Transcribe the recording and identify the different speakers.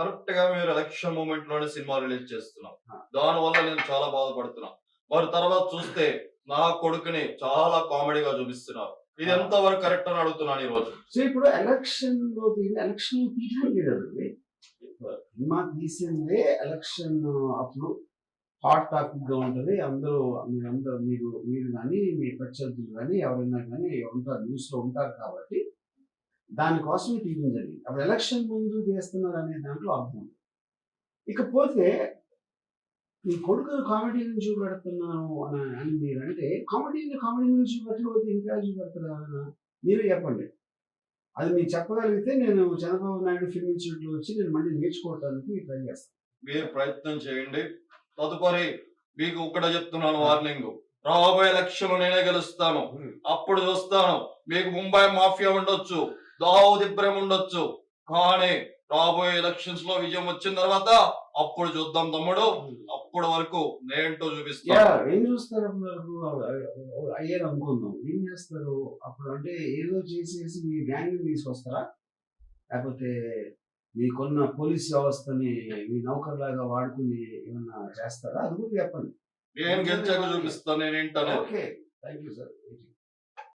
Speaker 1: కరెక్ట్గా మీరు election మూమెంట్లోనే cinema release చేస్తున్నాం. దాని వల్ల నేను చాలా బాధపడుతున్నా. మరి తర్వాత చూస్తే నా కొడుకుని చాలా కామెడీగా చూపిస్తున్నారు. ఇది. ఎంత వరకు కరెక్ట్ అని అడుగుతున్నాను ఈ రోజు
Speaker 2: సో ఇప్పుడు ఎలక్షన్లో ఎలక్షన్ తీయడానికి సినిమా తీసిందే ఎలక్షన్ అప్పుడు హాట్ టాపిక్గా ఉంటది. అందరూ మీరందరూ మీరు మీరు కానీ మీ ప్రత్యర్థులు కానీ ఎవరైనా కానీ ఉంటారు న్యూస్లో ఉంటారు కాబట్టి దానికోసమే తీయడం జరిగింది. అప్పుడు ఎలక్షన్ ముందు చేస్తున్నారు అనే దాంట్లో అర్థం. ఇకపోతే మీ కొడుకును కామెడీ నుంచి చూపెడుతున్నాను అని అని మీరు అంటే కామెడీని కామెడీ నుంచి చూపెట్టకపోతే ఇంకా చూపెడతారా మీరే చెప్పండి. అది మీరు చెప్పగలిగితే నేను చంద్రబాబు నాయుడు ఫిల్మ్ ఇన్స్టిట్యూట్లో వచ్చి నేను మళ్ళీ నేర్చుకోవడానికి ట్రై చేస్తాను.
Speaker 1: మీరు ప్రయత్నం చేయండి. తదుపరి మీకు ఇక్కడ చెప్తున్నాను వార్నింగ్. రాబోయే ఎలక్షన్ నేనే గెలుస్తాను. అప్పుడు చూస్తాను. మీకు ముంబై మాఫియా ఉండొచ్చు. దావుద్ ఇబ్రహీం ఉండొచ్చు కానీ రాబోయే ఎలక్షన్స్లో విజయం వచ్చిన తర్వాత అప్పుడు చూద్దాం తమ్ముడు. అప్పటి వరకు నేంటో చూపిస్తాను
Speaker 2: ఏం చూస్తారు అప్పుడు అయ్యారు అనుకుందాం. ఏం చేస్తారు? అప్పుడు అంటే ఏదో చేసేసి మీ గ్యాంగ్ తీసుకొస్తారా? లేకపోతే మీకున్న పోలీస్ వ్యవస్థని మీ నౌకర్లాగా వాడుకుని ఏమన్నా చేస్తారా? అది కూడా చెప్పండి.
Speaker 1: నేను గెలిచాక చూపిస్తాను నేనేంటనే
Speaker 2: ఓకే. Thank you sir.